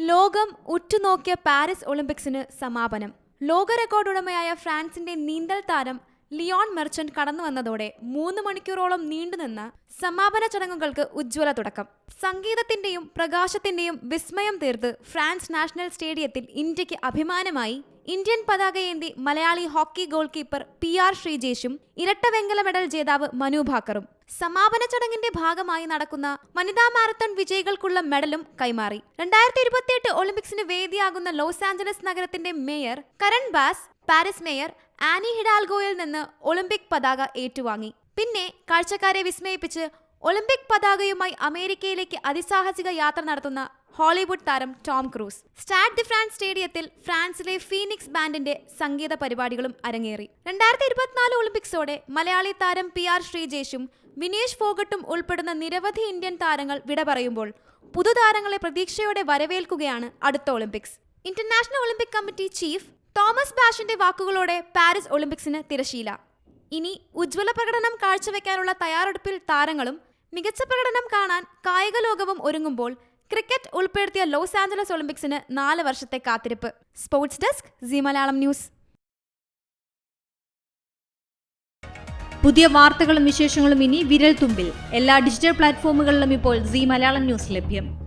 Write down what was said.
ലോകം ഉറ്റുനോക്കിയ പാരീസ് ഒളിമ്പിക്സിന് സമാപനം. ലോക റെക്കോർഡ് ഉടമയായ ഫ്രാൻസിന്റെ നീന്തൽ താരം ലിയോൺ മെർച്ചന്റ് കടന്നു വന്നതോടെ മൂന്ന് മണിക്കൂറോളം നീണ്ടുനിന്ന സമാപന ചടങ്ങുകൾക്ക് ഉജ്ജ്വല തുടക്കം. സംഗീതത്തിന്റെയും പ്രകാശത്തിന്റെയും വിസ്മയം തീർത്ത് ഫ്രാൻസ് നാഷണൽ സ്റ്റേഡിയത്തിൽ ഇന്ത്യയ്ക്ക് അഭിമാനമായി Indian പതാകയേന്തി Malayali hockey goalkeeper P R ശ്രീജേഷും ഇരട്ട വെങ്കല മെഡൽ ജേതാവ് മനു ഭാക്കറും. സമാപന ചടങ്ങിന്റെ ഭാഗമായി നടക്കുന്ന വനിതാ മാരത്തൺ വിജയികൾക്കുള്ള മെഡലും കൈമാറി. രണ്ടായിരത്തി ഇരുപത്തിയെട്ട് ഒളിമ്പിക്സിന് വേദിയാകുന്ന ലോസ് ആഞ്ചലസ് നഗരത്തിന്റെ mayor Karen Bass Paris mayor Anne ഹിഡാൽഗോയിൽ നിന്ന് ഒളിമ്പിക് പതാക ഏറ്റുവാങ്ങി. പിന്നെ കാഴ്ചക്കാരെ വിസ്മയിപ്പിച്ച് ഒളിമ്പിക് പതാകയുമായി അമേരിക്കയിലേക്ക് അതിസാഹസിക യാത്ര നടത്തുന്ന ഹോളിവുഡ് താരം Tom Cruise. Stade de France സ്റ്റേഡിയത്തിൽ ഫ്രാൻസിലെ ഫീനിക്സ് ബാൻഡിന്റെ സംഗീത പരിപാടികളും അരങ്ങേറി. രണ്ടായിരത്തി ഇരുപത്തിനാല് ഒളിമ്പിക്സോടെ മലയാളി താരം പി ആർ ശ്രീജേഷും വിനേഷ് ഫോഗട്ടും ഉൾപ്പെടുന്ന നിരവധി ഇന്ത്യൻ താരങ്ങൾ വിട പറയുമ്പോൾ പുതുതാരങ്ങളെ പ്രതീക്ഷയോടെ വരവേൽക്കുകയാണ് അടുത്ത Olympics. International Olympic committee chief Thomas ബാഷിന്റെ വാക്കുകളോടെ പാരീസ് ഒളിമ്പിക്സിന് തിരശീല. ഇനി ഉജ്ജ്വല പ്രകടനം കാഴ്ചവെക്കാനുള്ള തയ്യാറെടുപ്പിൽ താരങ്ങളും മികച്ച പ്രകടനം കാണാൻ കായിക ലോകവും ഒരുങ്ങുമ്പോൾ ക്രിക്കറ്റ് ഉൾപ്പെടുത്തിയ ലോസ് ആഞ്ചലസ് ഒളിമ്പിക്സിന് നാല് വർഷത്തെ കാത്തിരിപ്പ്. Sports desk C Malayalam news. പുതിയ വാർത്തകളും വിശേഷങ്ങളും ഇനി വിരൽ തുമ്പിൽ എല്ലാ ഡിജിറ്റൽ പ്ലാറ്റ്ഫോമുകളിലും ഇപ്പോൾ സി മലയാളം ന്യൂസ് ലഭ്യം.